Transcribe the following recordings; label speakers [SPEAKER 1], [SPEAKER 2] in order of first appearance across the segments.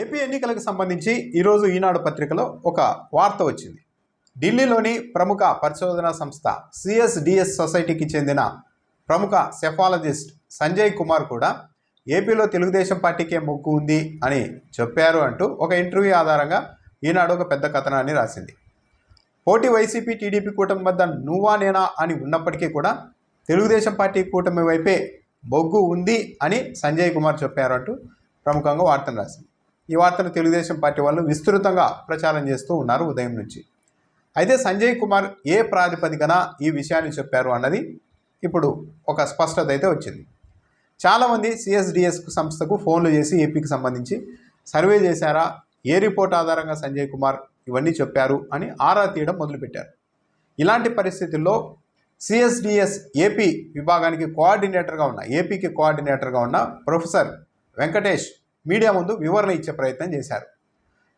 [SPEAKER 1] AP ఎన్నికలకు సంబంధించి ఈరోజు ఈనాడు పత్రికలో ఒక వార్త వచ్చింది. ఢిల్లీలోని ప్రముఖ పరిశోధనా సంస్థ సిఎస్డిఎస్ సొసైటీకి చెందిన ప్రముఖ సెఫాలజిస్ట్ సంజయ్ కుమార్ కూడా ఏపీలో తెలుగుదేశం పార్టీకే మొక్కు ఉంది అని చెప్పారు అంటూ ఒక ఇంటర్వ్యూ ఆధారంగా ఈనాడు ఒక పెద్ద కథనాన్ని రాసింది. పోటీ వైసీపీ టీడీపీ కూటమి వద్ద నువ్వా నేనా అని ఉన్నప్పటికీ కూడా తెలుగుదేశం పార్టీ కూటమి వైపే బొగ్గు ఉంది అని సంజయ్ కుమార్ చెప్పారు అంటూ ప్రముఖంగా వార్తను రాసింది. ఈ వార్తను తెలుగుదేశం పార్టీ వాళ్ళు విస్తృతంగా ప్రచారం చేస్తూ ఉన్నారు ఉదయం నుంచి. అయితే సంజయ్ కుమార్ ఏ ప్రాతిపదికన ఈ విషయాన్ని చెప్పారు అన్నది ఇప్పుడు ఒక స్పష్టత అయితే వచ్చింది. చాలామంది సిఎస్డిఎస్ సంస్థకు ఫోన్లు చేసి ఏపీకి సంబంధించి సర్వే చేశారా ఏ రిపోర్ట్ ఆధారంగా సంజయ్ కుమార్ ఇవన్నీ చెప్పారు అని ఆరా తీయడం మొదలుపెట్టారు. ఇలాంటి పరిస్థితుల్లో సిఎస్డిఎస్ ఏపీ విభాగానికి కోఆర్డినేటర్గా ఉన్న ఏపీకి కోఆర్డినేటర్గా ఉన్న ప్రొఫెసర్ వెంకటేష్ మీడియా ముందు వివరణ ఇచ్చే ప్రయత్నం చేశారు.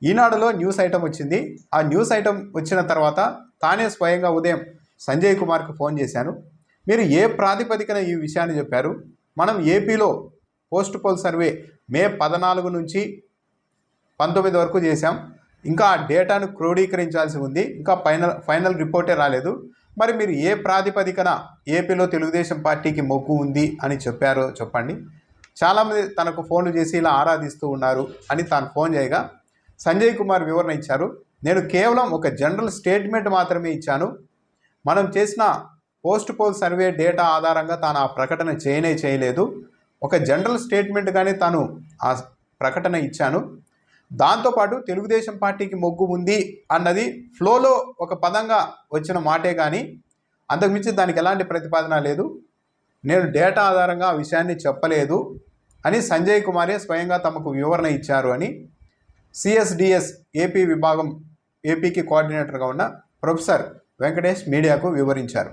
[SPEAKER 1] ఈనాడులో న్యూస్ ఐటమ్ వచ్చింది. ఆ న్యూస్ ఐటమ్ వచ్చిన తర్వాత తానే స్వయంగా ఉదయం సంజయ్ కుమార్కి ఫోన్ చేశాను. మీరు ఏ ప్రాతిపదికన ఈ విషయాన్ని చెప్పారు? మనం ఏపీలో పోస్ట్ పోల్ సర్వే మే పద్నాలుగు నుంచి పంతొమ్మిది వరకు చేశాం. ఇంకా ఆ డేటాను క్రోడీకరించాల్సి ఉంది. ఇంకా ఫైనల్ ఫైనల్ రిపోర్టే రాలేదు. మరి మీరు ఏ ప్రాతిపదికన ఏపీలో తెలుగుదేశం పార్టీకి మొగ్గు ఉంది అని చెప్పారో చెప్పండి. చాలామంది తనకు ఫోన్లు చేసి ఇలా ఆరాధిస్తూ ఉన్నారు అని తాను ఫోన్ చేయగా సంజయ్ కుమార్ వివరణ ఇచ్చారు. నేను కేవలం ఒక జనరల్ స్టేట్మెంట్ మాత్రమే ఇచ్చాను. మనం చేసిన పోస్ట్ పోల్ సర్వే డేటా ఆధారంగా తాను ఆ ప్రకటన చేయనే చేయలేదు. ఒక జనరల్ స్టేట్మెంట్ కానీ తాను ఆ ప్రకటన ఇచ్చాను. దాంతోపాటు తెలుగుదేశం పార్టీకి మొగ్గు ఉంది అన్నది ఫ్లోలో ఒక పదంగా వచ్చిన మాటే కానీ అంతకుమించి దానికి ఎలాంటి ప్రతిపాదన లేదు. నేను డేటా ఆధారంగా ఆ విషయాన్ని చెప్పలేదు అని సంజయ్ కుమారే స్వయంగా తమకు వివరణ ఇచ్చారు అని సిఎస్డిఎస్ ఏపీ విభాగం ఏపీకి కోఆర్డినేటర్గా ఉన్న ప్రొఫెసర్ వెంకటేష్ మీడియాకు వివరించారు.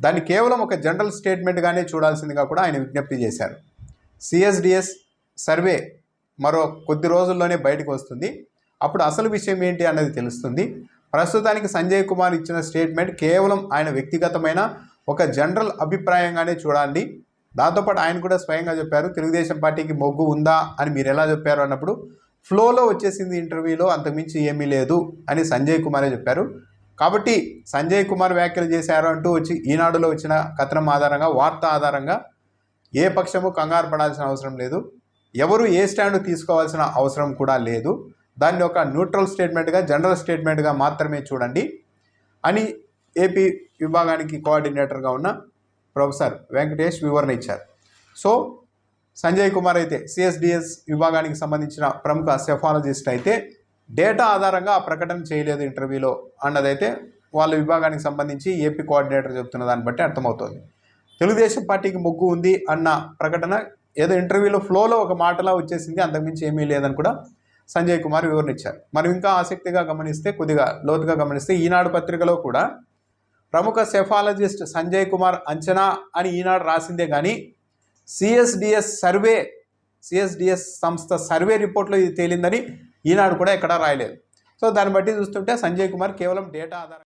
[SPEAKER 1] దాన్ని కేవలం ఒక జనరల్ స్టేట్మెంట్గానే చూడాల్సిందిగా కూడా ఆయన విజ్ఞప్తి చేశారు. సిఎస్డిఎస్ సర్వే మరో కొద్ది రోజుల్లోనే బయటకు వస్తుంది. అప్పుడు అసలు విషయం ఏంటి అన్నది తెలుస్తుంది. ప్రస్తుతానికి సంజయ్ కుమార్ ఇచ్చిన స్టేట్మెంట్ కేవలం ఆయన వ్యక్తిగతమైన ఒక జనరల్ అభిప్రాయంగానే చూడండి దాంతోపాటు ఆయన కూడా స్వయంగా చెప్పారు తెలుగుదేశం పార్టీకి మొగ్గు ఉందా అని మీరు ఎలా చెప్పారు అన్నప్పుడు ఫ్లోలో వచ్చేసింది ఇంటర్వ్యూలో అంతకుమించి ఏమీ లేదు అని సంజయ్ కుమారే చెప్పారు. కాబట్టి సంజయ్ కుమార్ వ్యాఖ్యలు చేశారు అంటూ వచ్చి ఈనాడులో వచ్చిన కథనం ఆధారంగా వార్త ఆధారంగా ఏ పక్షము కంగారు పడాల్సిన అవసరం లేదు. ఎవరు ఏ స్టాండ్ తీసుకోవాల్సిన అవసరం కూడా లేదు. దాన్ని ఒక న్యూట్రల్ స్టేట్మెంట్గా జనరల్ స్టేట్మెంట్గా మాత్రమే చూడండి. అని ఏపీ విభాగానికి కోఆర్డినేటర్గా ఉన్న ప్రొఫెసర్ వెంకటేష్ వివరణ ఇచ్చారు. సో సంజయ్ కుమార్ అయితే సిఎస్డిఎస్ విభాగానికి సంబంధించిన ప్రముఖ సెఫాలజిస్ట్ అయితే డేటా ఆధారంగా ఆ ప్రకటన చేయలేదు ఇంటర్వ్యూలో అన్నదైతే వాళ్ళ విభాగానికి సంబంధించి ఏపీ కోఆర్డినేటర్ చెప్తున్న దాన్ని బట్టి అర్థమవుతోంది. తెలుగుదేశం పార్టీకి మొగ్గు ఉంది అన్న ప్రకటన ఏదో ఇంటర్వ్యూలో ఫ్లోలో ఒక మాటలా వచ్చేసింది అంతకుమించి ఏమీ లేదని కూడా సంజయ్ కుమార్ వివరణ ఇచ్చారు. మనం ఇంకా ఆసక్తిగా గమనిస్తే కొద్దిగా లోతుగా గమనిస్తే ఈనాడు పత్రికలో కూడా ప్రముఖ సెఫాలజిస్ట్ సంజయ్ కుమార్ అంచనా అని ఈనాడు రాసిందే కానీ సిఎస్డిఎస్ సర్వే సిఎస్డిఎస్ సంస్థ సర్వే రిపోర్ట్లో ఇది తేలిందని ఈనాడు కూడా ఎక్కడా రాయలేదు. సో దాన్ని బట్టి చూస్తుంటే సంజయ్ కుమార్ కేవలం డేటా ఆధారంగా